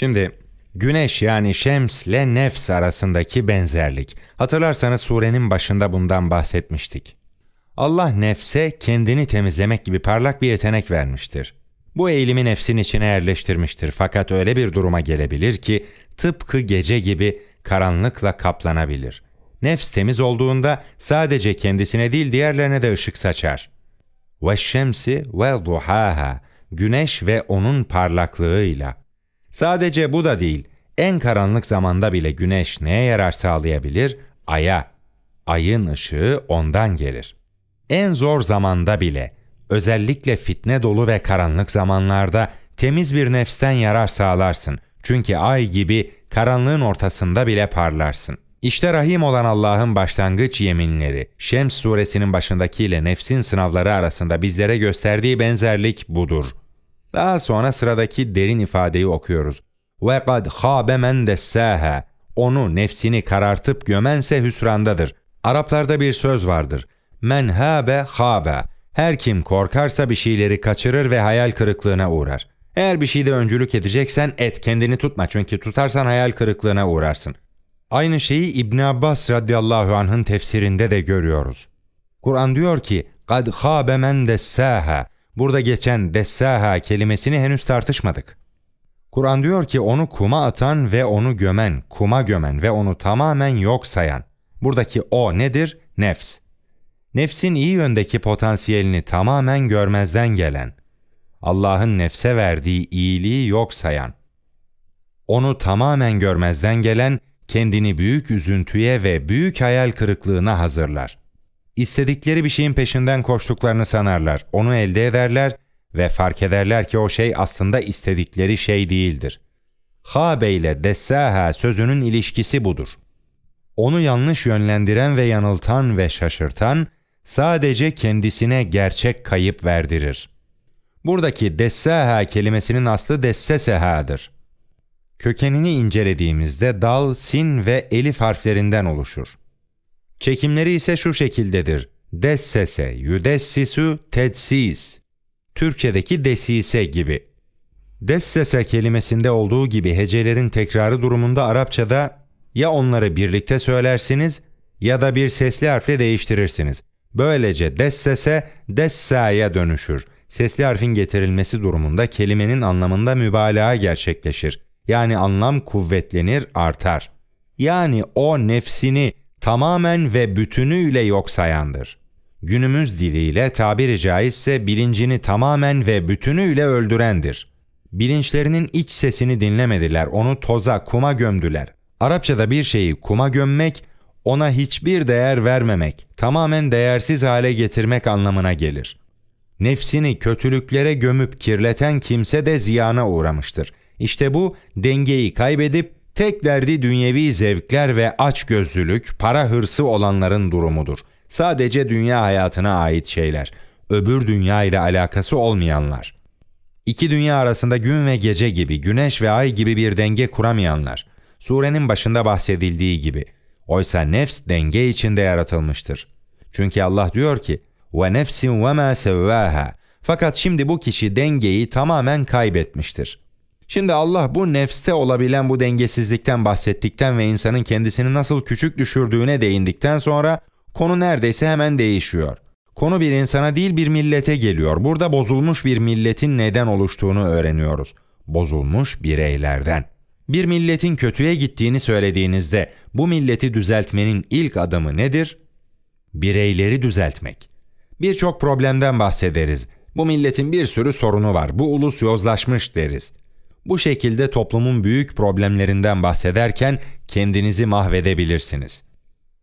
Şimdi güneş yani şems ile nefs arasındaki benzerlik. Hatırlarsanız surenin başında bundan bahsetmiştik. Allah nefse kendini temizlemek gibi parlak bir yetenek vermiştir. Bu eğilimi nefsin içine yerleştirmiştir fakat öyle bir duruma gelebilir ki tıpkı gece gibi karanlıkla kaplanabilir. Nefs temiz olduğunda sadece kendisine değil diğerlerine de ışık saçar. Ve şemsi ve duhaha güneş ve onun parlaklığıyla. Sadece bu da değil, en karanlık zamanda bile güneş neye yarar sağlayabilir? Aya. Ayın ışığı ondan gelir. En zor zamanda bile, özellikle fitne dolu ve karanlık zamanlarda temiz bir nefsten yarar sağlarsın. Çünkü ay gibi karanlığın ortasında bile parlarsın. İşte Rahim olan Allah'ın başlangıç yeminleri, Şems suresinin başındakiyle nefsin sınavları arasında bizlere gösterdiği benzerlik budur. Daha sonra sıradaki derin ifadeyi okuyoruz. Ve kad habe men dessâhe. Onu nefsini karartıp gömense hüsrandadır. Araplarda bir söz vardır. Men habe habe. Her kim korkarsa bir şeyleri kaçırır ve hayal kırıklığına uğrar. Eğer bir şeyde öncülük edeceksen et kendini tutma çünkü tutarsan hayal kırıklığına uğrarsın. Aynı şeyi İbn Abbas radıyallahu anh'ın tefsirinde de görüyoruz. Kur'an diyor ki kad habe men dessâhe. Burada geçen dessaha kelimesini henüz tartışmadık. Kur'an diyor ki onu kuma atan ve onu gömen, kuma gömen ve onu tamamen yok sayan. Buradaki o nedir? Nefs. Nefsin iyi yöndeki potansiyelini tamamen görmezden gelen. Allah'ın nefse verdiği iyiliği yok sayan. Onu tamamen görmezden gelen, kendini büyük üzüntüye ve büyük hayal kırıklığına hazırlar. İstedikleri bir şeyin peşinden koştuklarını sanarlar, onu elde ederler ve fark ederler ki o şey aslında istedikleri şey değildir. Habe ile dessaha sözünün ilişkisi budur. Onu yanlış yönlendiren ve yanıltan ve şaşırtan sadece kendisine gerçek kayıp verdirir. Buradaki dessaha kelimesinin aslı desseseha'dır. Kökenini incelediğimizde dal, sin ve elif harflerinden oluşur. Çekimleri ise şu şekildedir. Dessese, yüdessisu, tedsis. Türkçedeki desise gibi. Dessese kelimesinde olduğu gibi hecelerin tekrarı durumunda Arapçada ya onları birlikte söylersiniz ya da bir sesli harfle değiştirirsiniz. Böylece dessese dessa'ya dönüşür. Sesli harfin getirilmesi durumunda kelimenin anlamında mübalağa gerçekleşir. Yani anlam kuvvetlenir, artar. Yani o nefsini tamamen ve bütünüyle yok sayandır. Günümüz diliyle tabiri caizse bilincini tamamen ve bütünüyle öldürendir. Bilinçlerinin iç sesini dinlemediler, onu toza, kuma gömdüler. Arapçada bir şeyi kuma gömmek, ona hiçbir değer vermemek, tamamen değersiz hale getirmek anlamına gelir. Nefsini kötülüklere gömüp kirleten kimse de ziyana uğramıştır. İşte bu dengeyi kaybedip tek derdi dünyevi zevkler ve açgözlülük, para hırsı olanların durumudur. Sadece dünya hayatına ait şeyler, öbür dünya ile alakası olmayanlar. İki dünya arasında gün ve gece gibi, güneş ve ay gibi bir denge kuramayanlar. Surenin başında bahsedildiği gibi. Oysa nefs denge içinde yaratılmıştır. Çünkü Allah diyor ki: "Ve nefsin ve ma sevvaha." Fakat şimdi bu kişi dengeyi tamamen kaybetmiştir. Şimdi Allah bu nefste olabilen bu dengesizlikten bahsettikten ve insanın kendisini nasıl küçük düşürdüğüne değindikten sonra konu neredeyse hemen değişiyor. Konu bir insana değil bir millete geliyor. Burada bozulmuş bir milletin neden oluştuğunu öğreniyoruz. Bozulmuş bireylerden. Bir milletin kötüye gittiğini söylediğinizde bu milleti düzeltmenin ilk adımı nedir? Bireyleri düzeltmek. Birçok problemden bahsederiz. Bu milletin bir sürü sorunu var. Bu ulus yozlaşmış deriz. Bu şekilde toplumun büyük problemlerinden bahsederken kendinizi mahvedebilirsiniz.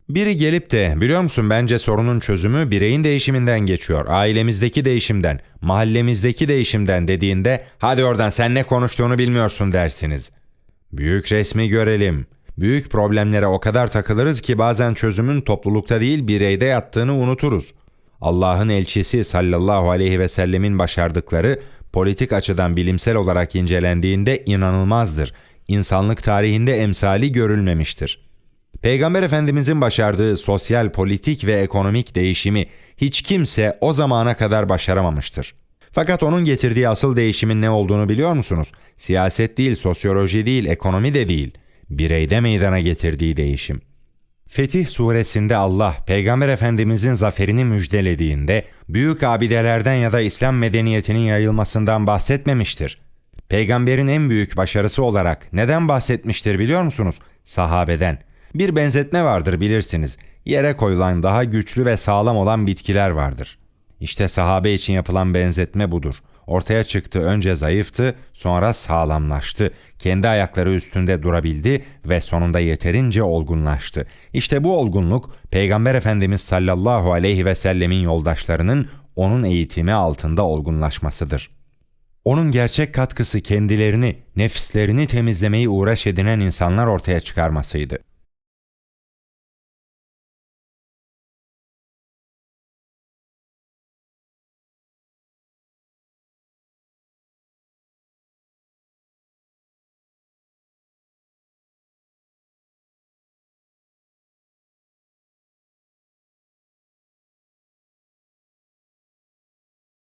Biri gelip de biliyor musun bence sorunun çözümü bireyin değişiminden geçiyor. Ailemizdeki değişimden, mahallemizdeki değişimden dediğinde hadi oradan sen ne konuştuğunu bilmiyorsun dersiniz. Büyük resmi görelim. Büyük problemlere o kadar takılırız ki bazen çözümün toplulukta değil bireyde yattığını unuturuz. Allah'ın elçisi sallallahu aleyhi ve sellemin başardıkları politik açıdan bilimsel olarak incelendiğinde inanılmazdır. İnsanlık tarihinde emsali görülmemiştir. Peygamber Efendimizin başardığı sosyal, politik ve ekonomik değişimi hiç kimse o zamana kadar başaramamıştır. Fakat onun getirdiği asıl değişimin ne olduğunu biliyor musunuz? Siyaset değil, sosyoloji değil, ekonomi de değil. Bireyde meydana getirdiği değişim. Fetih suresinde Allah, Peygamber Efendimizin zaferini müjdelediğinde, büyük abidelerden ya da İslam medeniyetinin yayılmasından bahsetmemiştir. Peygamberin en büyük başarısı olarak neden bahsetmiştir biliyor musunuz? Sahabeden. Bir benzetme vardır bilirsiniz. Yere koyulan daha güçlü ve sağlam olan bitkiler vardır. İşte sahabe için yapılan benzetme budur. Ortaya çıktı önce zayıftı, sonra sağlamlaştı. Kendi ayakları üstünde durabildi ve sonunda yeterince olgunlaştı. İşte bu olgunluk Peygamber Efendimiz sallallahu aleyhi ve sellemin yoldaşlarının onun eğitimi altında olgunlaşmasıdır. Onun gerçek katkısı kendilerini, nefislerini temizlemeyi uğraş edinen insanlar ortaya çıkarmasıydı.